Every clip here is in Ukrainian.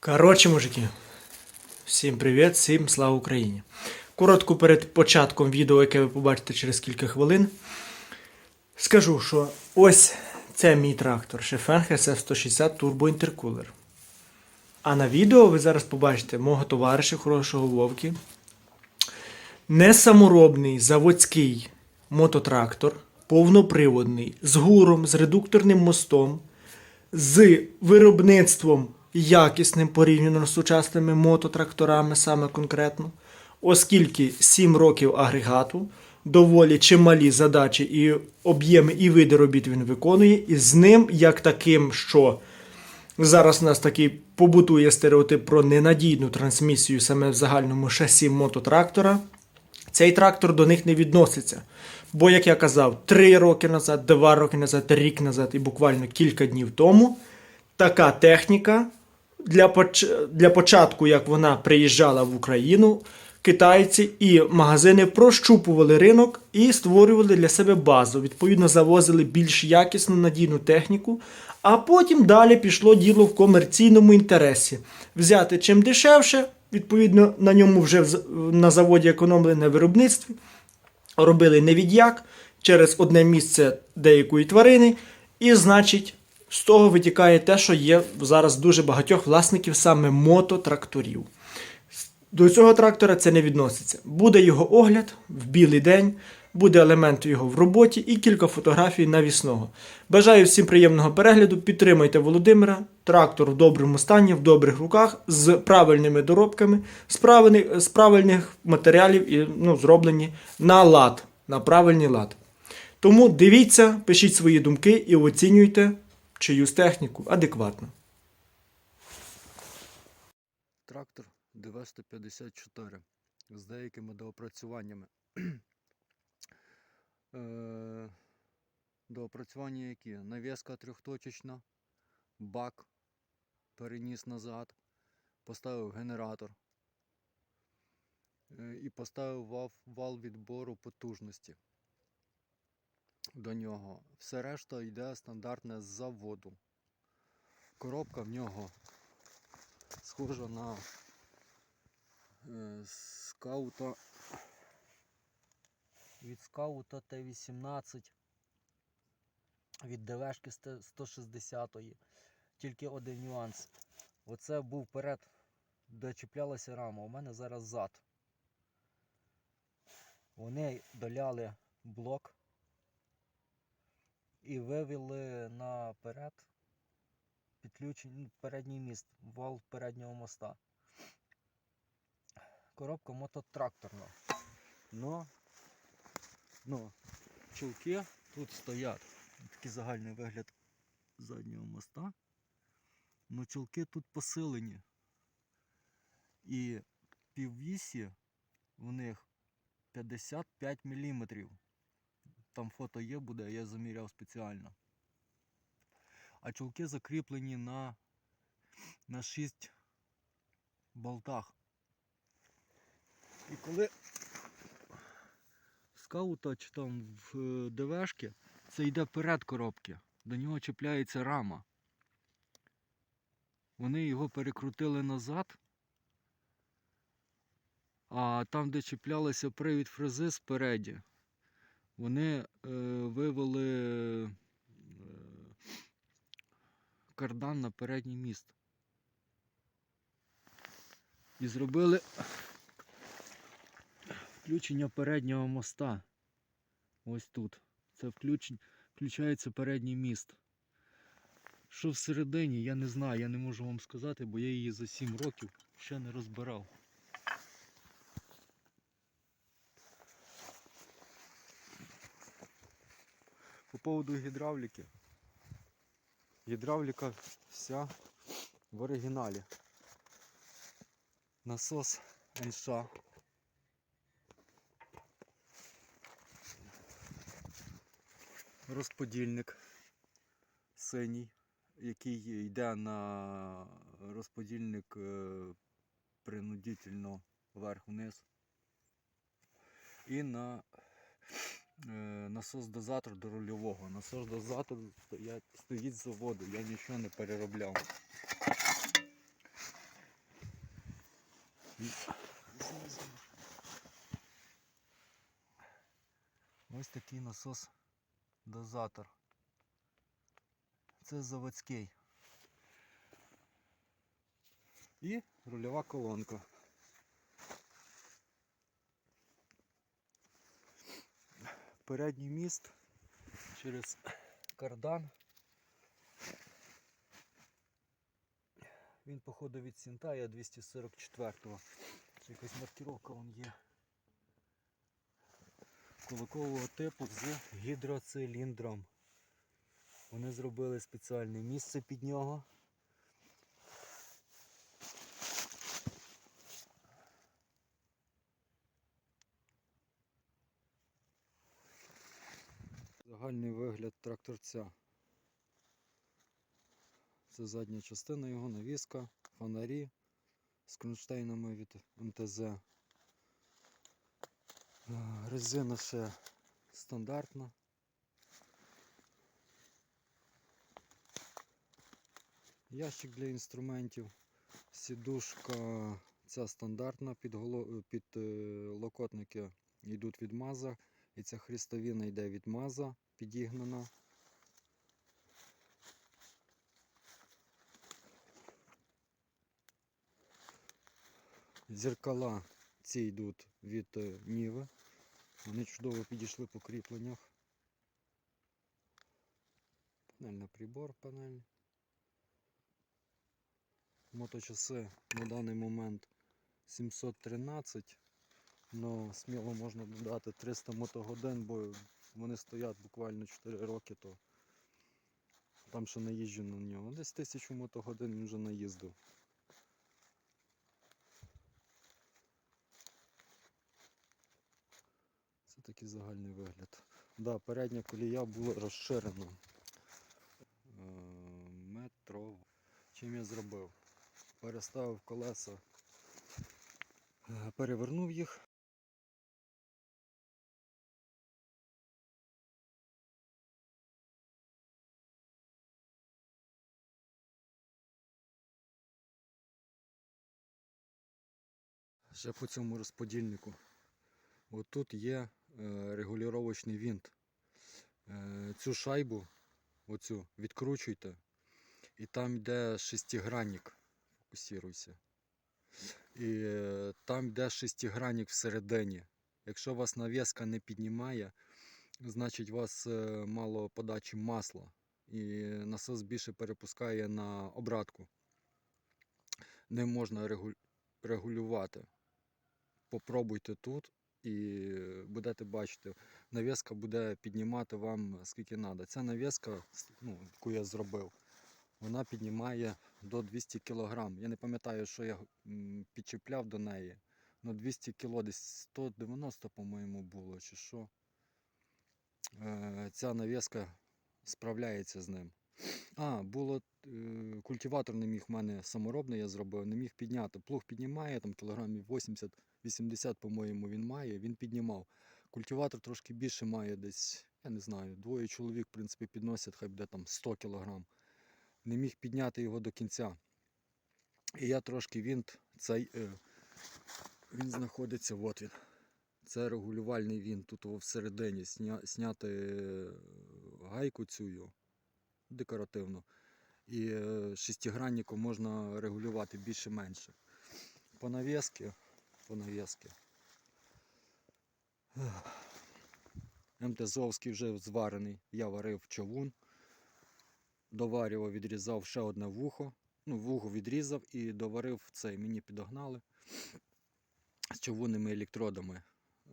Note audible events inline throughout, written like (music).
Коротше, мужики, всім привіт, всім слава Україні. Коротко перед початком відео, яке ви побачите через кілька хвилин, скажу, що ось це мій трактор Шефенг SF160 Turbo Intercooler. А на відео ви зараз побачите мого товариша хорошого Вовки. Несаморобний заводський мототрактор, повноприводний, з гуром, з редукторним мостом, з виробництвом якісним порівняно з сучасними мототракторами, саме конкретно, оскільки 7 років агрегату, доволі чималі задачі і об'єми і види робіт він виконує, і з ним, як таким, що зараз у нас такий побутує стереотип про ненадійну трансмісію саме в загальному шасі мототрактора. Цей трактор до них не відноситься. Бо, як я казав, 3 роки назад, 2 роки назад, рік назад і буквально кілька днів тому така техніка для, поч- для початку, як вона приїжджала в Україну, китайці і магазини прощупували ринок і створювали для себе базу. Відповідно, завозили більш якісну надійну техніку. А потім далі пішло діло в комерційному інтересі. Взяти чим дешевше, відповідно, на ньому вже на заводі економили на виробництві робили не від'як через одне місце деякої тварини, і, значить, з того витікає те, що є зараз дуже багатьох власників саме мототракторів. До цього трактора це не відноситься. Буде його огляд в білий день, буде елемент його в роботі і кілька фотографій навісного. Бажаю всім приємного перегляду. Підтримайте Володимира. Трактор в доброму стані, в добрих руках, з правильними доробками, з правильних, з правильних матеріалів і ну, зроблені на лад, на правильний лад. Тому дивіться, пишіть свої думки і оцінюйте чиюсь техніку адекватно. Трактор ДВ-154 з деякими доопрацюваннями. (clears throat) Е, Доопрацювання які? Нав'язка трьохточечна, бак переніс назад, поставив генератор е, і поставив вал, вал відбору потужності до нього. Все решта йде стандартне з заводу. Коробка в нього схожа на е, скаута від скаута Т-18 від ДВшки 160 Тільки один нюанс. Оце був перед, де чіплялася рама. У мене зараз зад. Вони доляли блок і вивели наперед підключений передній міст, вал переднього моста. Коробка мототракторна. Но, но чулки тут стоять. Такий загальний вигляд заднього моста. Но чулки тут посилені. І піввісі в них 55 мм. Там фото є буде, я заміряв спеціально а чулки закріплені на, на 6 болтах. І коли скаута чи там в е, ДВшки, це йде перед коробки, до нього чіпляється рама. Вони його перекрутили назад, а там, де чіплялися привід фрези спереді, вони е, вивели е, кардан на передній міст. І зробили включення переднього моста. Ось тут. Це включень, включається передній міст. Що всередині, я не знаю, я не можу вам сказати, бо я її за 7 років ще не розбирав. По поводу гідравліки. Гідравліка вся в оригіналі. Насос НШ. Розподільник синій, який йде на розподільник е, принудительно вверх-вниз. І на Е, насос-дозатор до рульового. Насос-дозатор стоїть з заводу, я нічого не переробляв. Ось такий насос-дозатор. Це заводський. І рульова колонка. Передній міст через кардан. Він походу від Сінтая 244-го. Чи якась маркіровка вон є. Кулакового типу з гідроциліндром. Вони зробили спеціальне місце під нього. Загальний вигляд тракторця. Це задня частина його, навіска, фонарі з кронштейнами від МТЗ. Е, Резина ще стандартна. Ящик для інструментів, сідушка ця стандартна під, голо... під е, локотники йдуть від маза. І ця хрестовина йде від маза підігнана. Зеркала ці йдуть від е, Ніви. Вони чудово підійшли по кріпленнях. Панельний прибор, панель. Моточаси на даний момент 713, але сміло можна додати 300 мотогодин, бо вони стоять буквально 4 роки, то там ще наїжджу на нього. Десь 1000 мотогодин він вже наїздив. Це такий загальний вигляд. Да, передня колія була розширена. Е, Метро. Чим я зробив? Переставив колеса, е, перевернув їх. Ще по цьому розподільнику. От тут є е, регулювачний винт. Е, цю шайбу оцю відкручуйте, і там йде шестигранник. Фокусируйся. І е, там йде шестигранник всередині. Якщо вас нав'язка не піднімає, значить у вас мало подачі масла. І насос більше перепускає на обратку. Не можна регулювати. Попробуйте тут і будете бачити, нав'язка буде піднімати вам скільки треба. Ця нав'язка, ну, яку я зробив, вона піднімає до 200 кг. Я не пам'ятаю, що я підчіпляв до неї. Ну 200 кг, десь 190, по-моєму, було чи що. Е, Ця нав'язка справляється з ним. А, було е, культиватор не міг в мене саморобний, я зробив, не міг підняти. Плуг піднімає, там кілограмів 80-80, по-моєму, він має, він піднімав. Культиватор трошки більше має десь, я не знаю, двоє чоловік, в принципі, підносять, хай буде там 100 кілограм. Не міг підняти його до кінця. І я трошки винт, цей, е, він знаходиться, от він. Це регулювальний винт, тут всередині сня, сняти е, гайку цю його, декоративну. І е, шестигранником можна регулювати більше-менше. По нав'язки, по нав'язки. МТЗовський вже зварений. Я варив човун. Доварював, відрізав ще одне вухо. Ну, вухо відрізав і доварив цей. Мені підогнали з човунними електродами.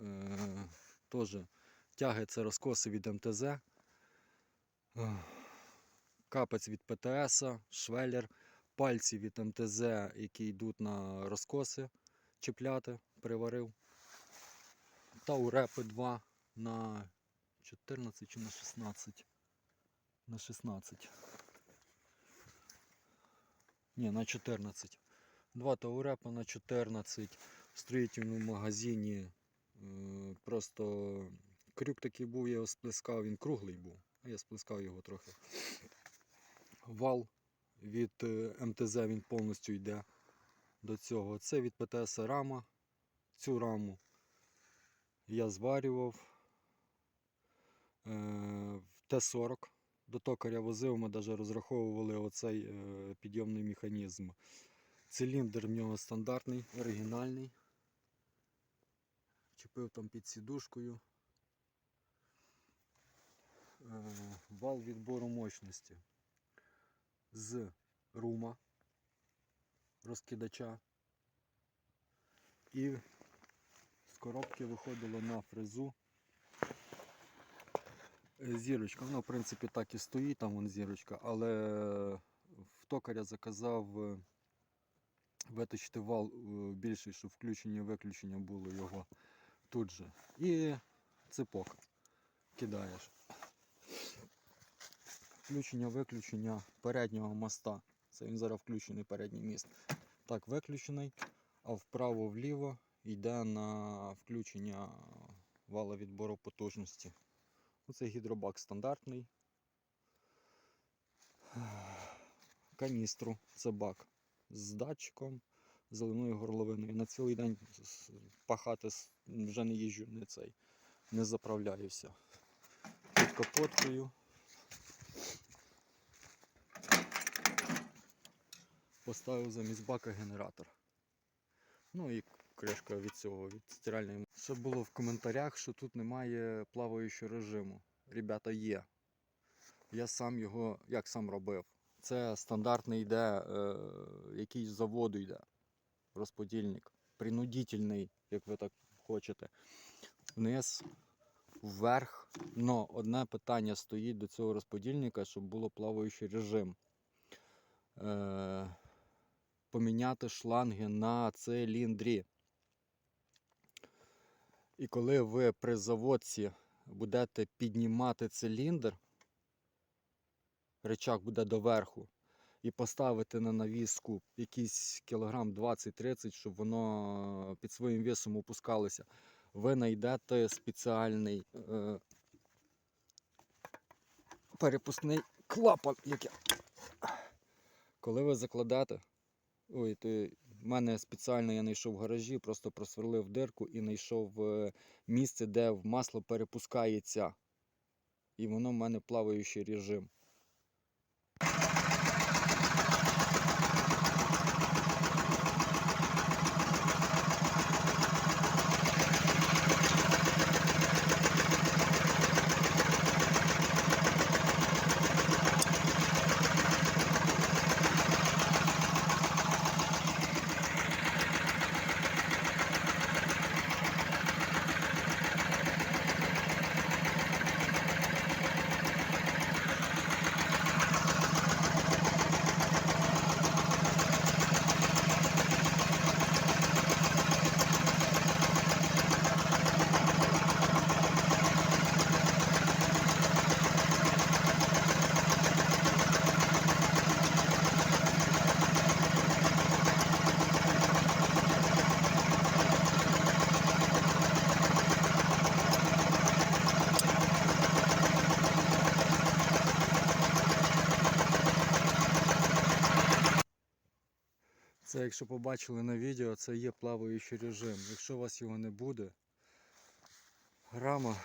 Е, Теж тяги це розкоси від МТЗ. Капець від ПТС, швеллер, пальці від МТЗ, які йдуть на розкоси чіпляти, приварив. Таурепи 2 на 14 чи на 16. На 16. Ні, на 14. Два таурепа на 14. В строїтельному магазині е, просто крюк такий був, я його сплескав, він круглий був, а я сплескав його трохи. Вал від е, МТЗ він повністю йде до цього. Це від ПТС рама. Цю раму я зварював. Е, Т-40 до токаря возив, ми навіть розраховували оцей е, підйомний механізм. Циліндр в нього стандартний, оригінальний. Чепив там під сідушкою. Вал відбору мощності з рума розкидача. І з коробки виходило на фрезу Е, Зірочка, вона в принципі так і стоїть, там вон зірочка, але в токаря заказав е, виточити вал е, більший, щоб включення і виключення було його тут же. І ципок кидаєш. Включення виключення переднього моста. Це він зараз включений передній міст. Так, виключений, а вправо-вліво йде на включення вала відбору потужності. Оце гідробак стандартний. Каністру це бак з датчиком, зеленою горловиною. На цілий день пахати вже не їжджу, не цей, не заправляюся. Під капоткою. Поставив замість бака генератор. Ну і кришка від цього, від стиральної. Ще було в коментарях, що тут немає плаваючого режиму. Ребята, є. Я сам його, як сам робив. Це стандартний йде, е, який з заводу йде. Розподільник. Принудительний, як ви так хочете. Вниз, вверх. Но одне питання стоїть до цього розподільника, щоб було плаваючий режим. Е, поміняти шланги на циліндрі. І коли ви при заводці будете піднімати циліндр, речак буде доверху, і поставити на навіску якийсь кілограм 20-30, щоб воно під своїм весом опускалося, ви знайдете спеціальний е, перепускний клапан, який коли ви закладете, ой, ти мене спеціально я знайшов в гаражі, просто просверлив дирку і знайшов е, місце, де масло перепускається. І воно в мене плаваючий режим. Це, якщо побачили на відео, це є плаваючий режим. Якщо у вас його не буде, рама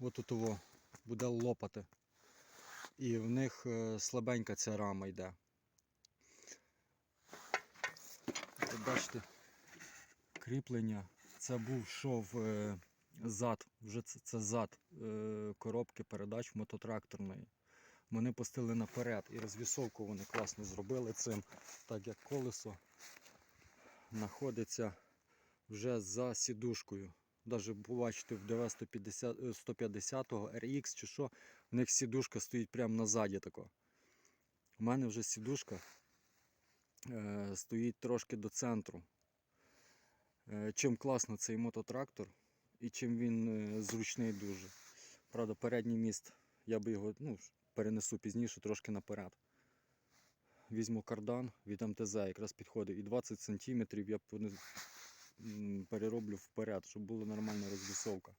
отут во буде лопати. І в них е, слабенька ця рама йде. От бачите, кріплення. Це був шов е, зад, вже це, це зад е, коробки передач мототракторної. Вони пустили наперед і розвісовку вони класно зробили цим, так як колесо знаходиться вже за сідушкою. Навіть побачите в ДВ 150, е, 150 RX чи що, в них сідушка стоїть прямо назаді тако. У мене вже сідушка е, стоїть трошки до центру. Е, чим класно цей мототрактор і чим він е, зручний дуже. Правда, передній міст я би його ну, перенесу пізніше трошки наперед. Візьму кардан від МТЗ, якраз підходить. І 20 см я перероблю вперед, щоб була нормальна розвісовка.